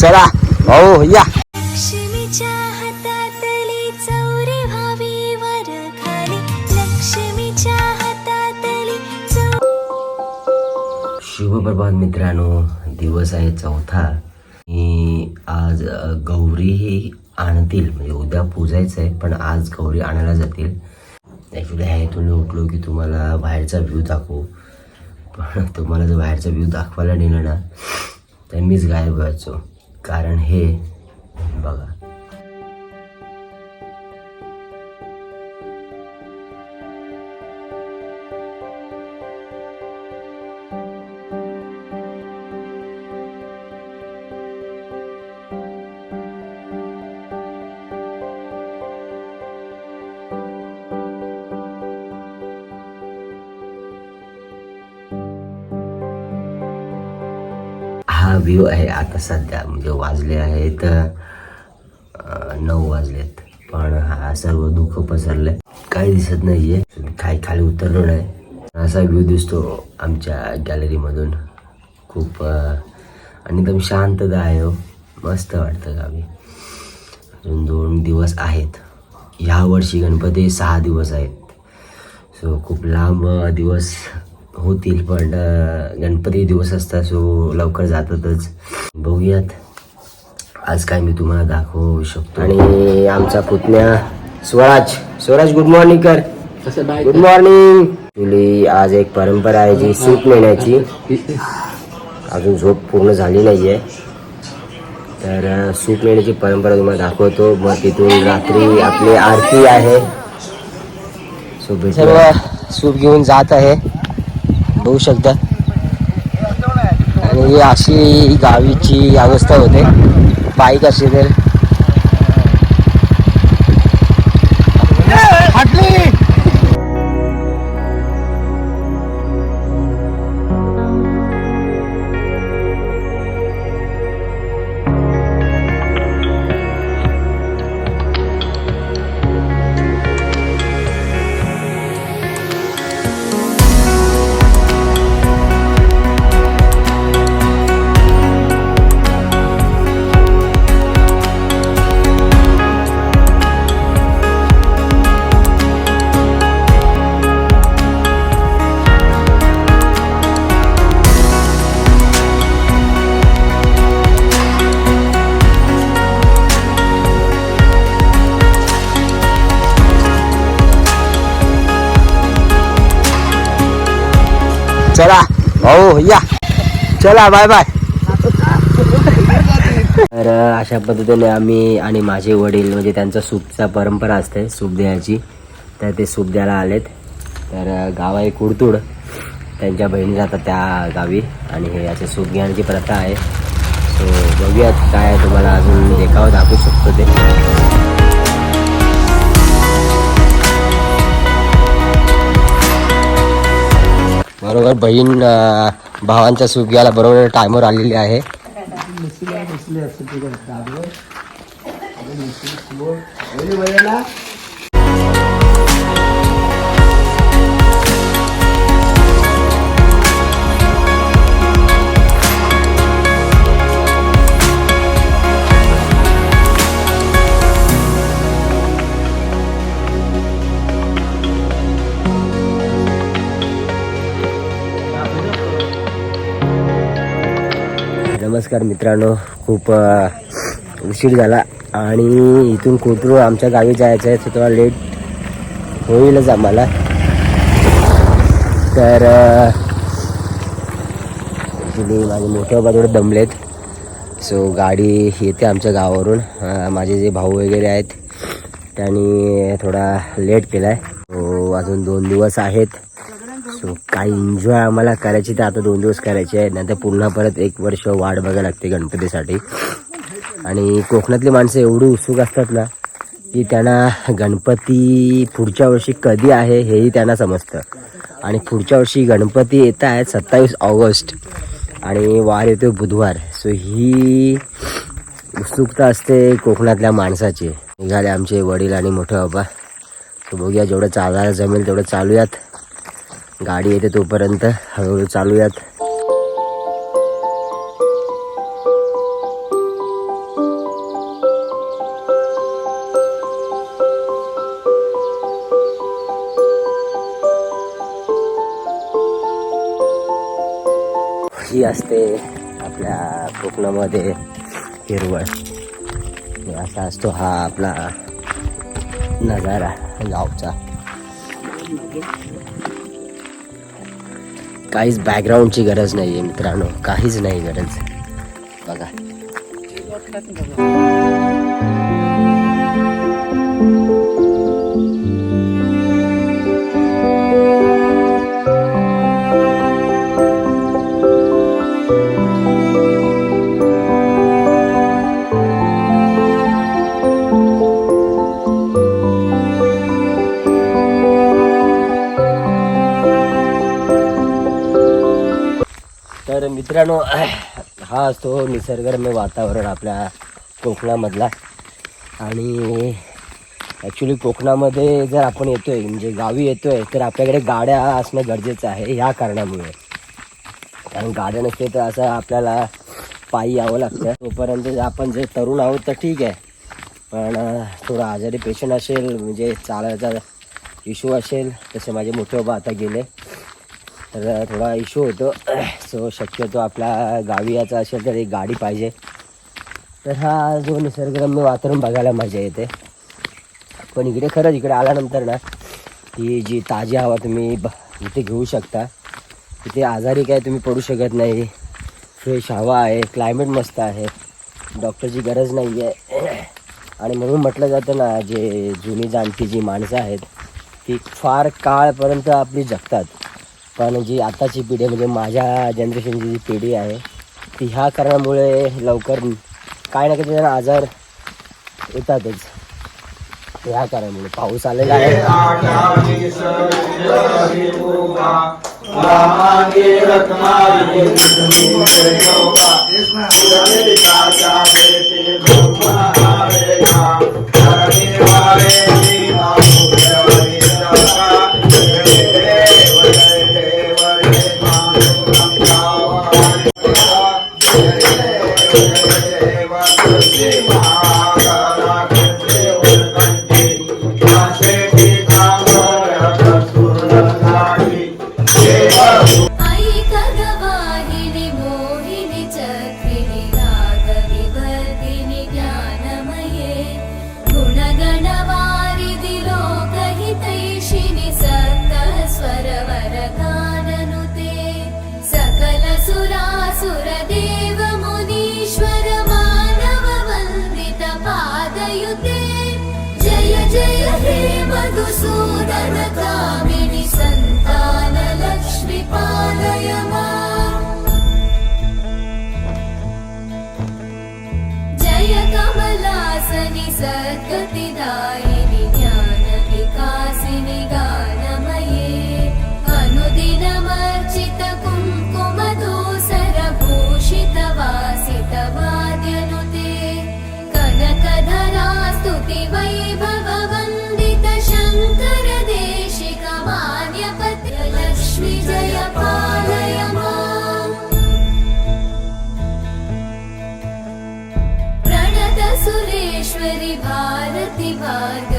चला. भाऊ या. शुभप्रभात मित्रांनो दिवस आहे चौथा. आणि आज गौरी ही आणतील. म्हणजे उद्या पूजायचं आहे पण आज गौरी आणायला जातील. ॲक्च्युली ह्यातून उठलो की तुम्हाला बाहेरचा व्ह्यू दाखवू. पण तुम्हाला जर बाहेरचा व्ह्यू दाखवायला नेलं ना तर मीच गायब व्हायचो. कारण हे बघा. हा व्ह्यू आहे आता सध्या म्हणजे वाजले आहेत नऊ वाजलेत. पण हा सर्व दुःख पसरलंय. काही दिसत नाहीये. काही खाली उतरलो नाही. असा व्ह्यू दिसतो आमच्या गॅलरीमधून. खूप आणि एकदम शांतता आहे हो. मस्त वाटतं गावी. अजून दोन दिवस आहेत. ह्या वर्षी गणपती सहा दिवस आहेत. सो खूप लांब दिवस होतील पण गणपती दिवस असतात सो लवकर जातातच. बघूयात. आज काय मी तुम्हाला दाखवू शकतो. आणि आमचा पुतण्या स्वराज. स्वराज गुड मॉर्निंग कर. गुड मॉर्निंग तुली आज एक परंपरा आहे जी सूप नेण्याची. अजून झोप पूर्ण झाली नाहीये. तर अ, सूप नेण्याची परंपरा तुम्हाला दाखवतो. मग तिथून रात्री आपली आरती आहे. सो सर्व सूप घेऊन जात आहे. बघू शकता. आणि अशी गावीची अवस्था होते. बाईक असेल तर चला. भाऊ या. चला बाय बाय. तर अशा पद्धतीने आम्ही आणि माझे वडील म्हणजे त्यांचा सूपचा परंपरा असते सूप द्यायची. तर ते सूप द्यायला आलेत. तर गाव आहे कुडतूड. त्यांच्या बहिणी जातात त्या गावी आणि हे असे सूप घेण्याची प्रथा आहे. सो बघूयात काय तुम्हाला अजून देखावं दाखवू शकतो ते. बरोबर बहीण अं, भावांचा सूप घ्यायला बरोबर टायमवर आलेली आहे. नमस्कार मित्रांनो. खूप उशीर झाला आणि इथून कोथरूड आमच्या गावी जायचं आहे तर थोडा लेट होईलच आम्हाला. तर ॲक्च्युली माझे मोठे बाबा थोडे दमलेत. सो गाडी येते आमच्या गावावरून. माझे जे भाऊ वगैरे आहेत त्यांनी थोडा लेट केला आहे सो अजून दोन दिवस आहेत. काही एन्जॉय आम्हाला करायची तर आता दोन दिवस करायची आहे. नंतर पुन्हा परत एक वर्ष वाट बघायला लागते गणपतीसाठी. आणि कोकणातली माणसं एवढी उत्सुक असतात ना की त्यांना गणपती पुढच्या वर्षी कधी आहे हेही त्यांना समजतं. आणि पुढच्या वर्षी गणपती येत आहेत सत्तावीस ऑगस्ट. आणि वार येतो बुधवार. सो ही उत्सुकता असते कोकणातल्या माणसाची. निघाले आमचे वडील आणि मोठे बाबा. तो बघूया जेवढं चालायला जमेल तेवढं चालूयात. गाडी येते तोपर्यंत. हळूहळू चालूयात. ही असते आपल्या कोकणामध्ये हिरवळ. असा असतो हा आपला नजारा गावचा. काहीच बॅकग्राऊंडची गरज नाही आहे मित्रांनो. काहीच नाही गरज. बघा. तर मित्रांनो हा असतो निसर्गरम्य वातावरण आपल्या कोकणामधला. आणि ॲक्च्युली कोकणामध्ये जर आपण येतोय म्हणजे गावी येतोय तर आपल्याकडे गाड्या असणं गरजेचं आहे ह्या कारणामुळे. कारण गाड्या नसते तर असं आपल्याला पायी यावं लागतं. तोपर्यंत जर आपण जे तरुण आहोत तर ठीक आहे. पण थोडं आजारी पेशंट असेल म्हणजे चालायचा इश्यू असेल तसे माझे मोठे बाबा आता गेले. तर थोडा इश्यू होतो. सो शक्यतो आपल्या गावी याचा असेल तर एक गाडी पाहिजे. तर हा जो निसर्गरम्य वातावरण बघायला मजा येते. पण इकडे खरंच इकडे आल्यानंतर ना ही जी ताजी हवा तुम्ही ब इथे घेऊ शकता. इथे आजारी काय तुम्ही पडू शकत नाही. फ्रेश हवा आहे क्लायमेट मस्त आहे. डॉक्टरची गरज नाही आहे आणि म्हणून म्हटलं जातं ना जे जुनी जाणती जी माणसं आहेत ती फार काळपर्यंत आपली जगतात. पण जी आताची पिढी म्हणजे माझ्या जनरेशनची जी पिढी आहे ती ह्या कारणामुळे लवकर काय ना काही त्यांना आजार येतातच. ह्या कारणामुळे पाऊस आलेला आहे. माम् जय कमलासनि सद्गतिदायिनि ज्ञानविकासिनि गानमये। अनुदिनमर्चित कुङ्कुमधूसरभूषितवासितवाद्यनुते। कनकधरा स्तुति God.